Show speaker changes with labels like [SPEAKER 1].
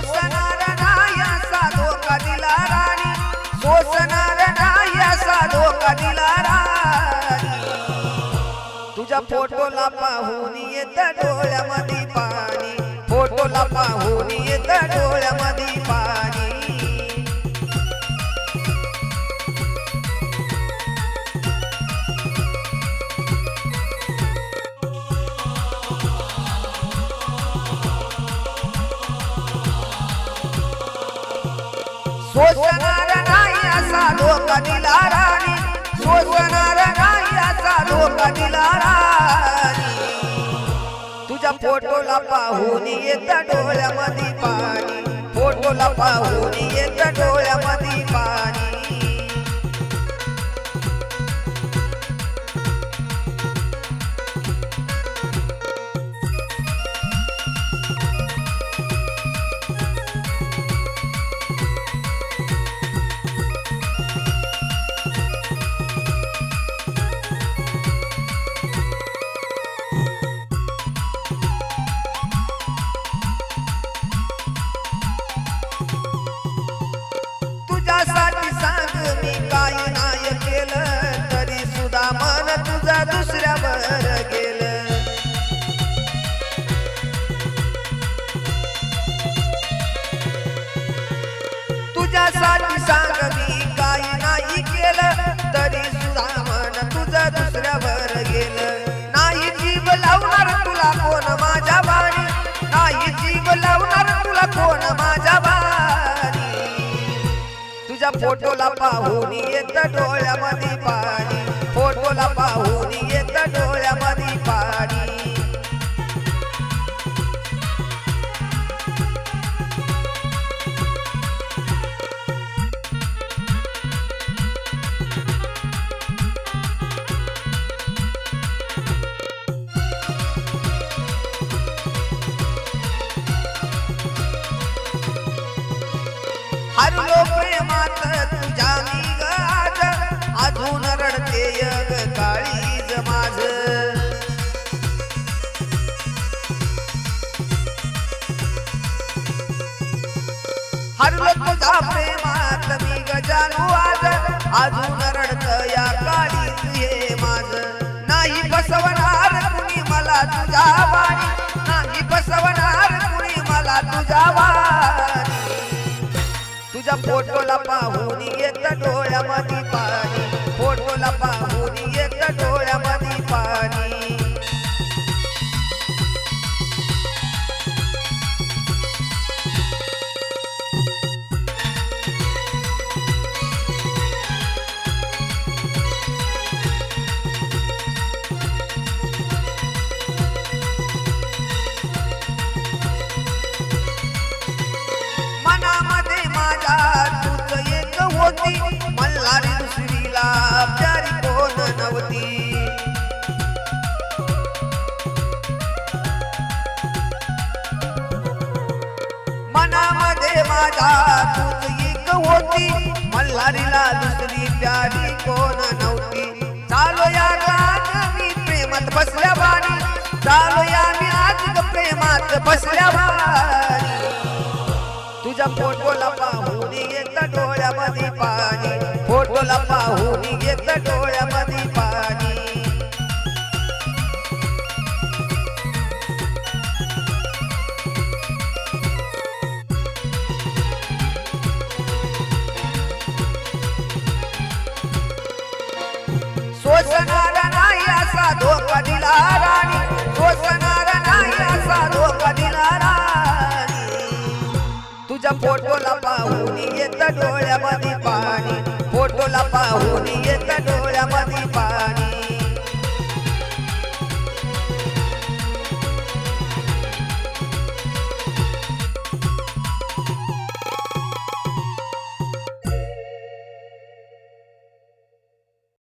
[SPEAKER 1] सोसणार धोका दिला येत डोळ्यामध्ये पाणी. फोटोला पाहून येत डोळ्यामध्ये सोसणार नाही असा धोका दिला राणी. सोसणार नाही असा धोका दिला राणी. तुझ्या फोटोला पाहून येत डोळ्यामध्ये पाणी. फोटोला पाहून येत डोळ्यामध्ये पाणी. तुझ्यासाठी सांग मी काही नाही केलं तरी सुद्धा मन तुझं दुसऱ्यावर गेलं. नाही जीव लावणार तुला कोण माझ्या बाणी? नाही जीव लावणार तुला कोण माझ्या बाणी? तुझ्या फोटोला पाहून येत डोळ्यामध्ये पाणी. फोटोला पाहून येत डोळ्या हरलो प्रेमात तुझ्या मी गाज अजून रडते यग काळीज माझ. हरलो तुझा प्रेमात मी गजानू आज अजून रडत या काळी हे माझ. नाही बसवणार कुणी मला तुझा वाणी नाही बसवणार कुणी मला तुझा वाणी. फोटोला पाहून येत डोळ्यामध्ये पाणी. होती. मल्हारी दुसरीला प्यारी कोण नव्हती. मनामध्ये माझा तूच एक होती. मल्हारीला दुसरी प्यारी कोण नव्हती. चालो या गात मी प्रेमात बसल्या बाणी चालो या मी आज प्रेमात बसल्या बाणी तुझ्या फोटोला पाहू डोळ्यामध्ये पाणी. फोटोला पाहून येत डोळ्यामध्ये पाणी. सोसणार तुझ्या फोटोला पाहून येत डोळ्यामध्ये पाणी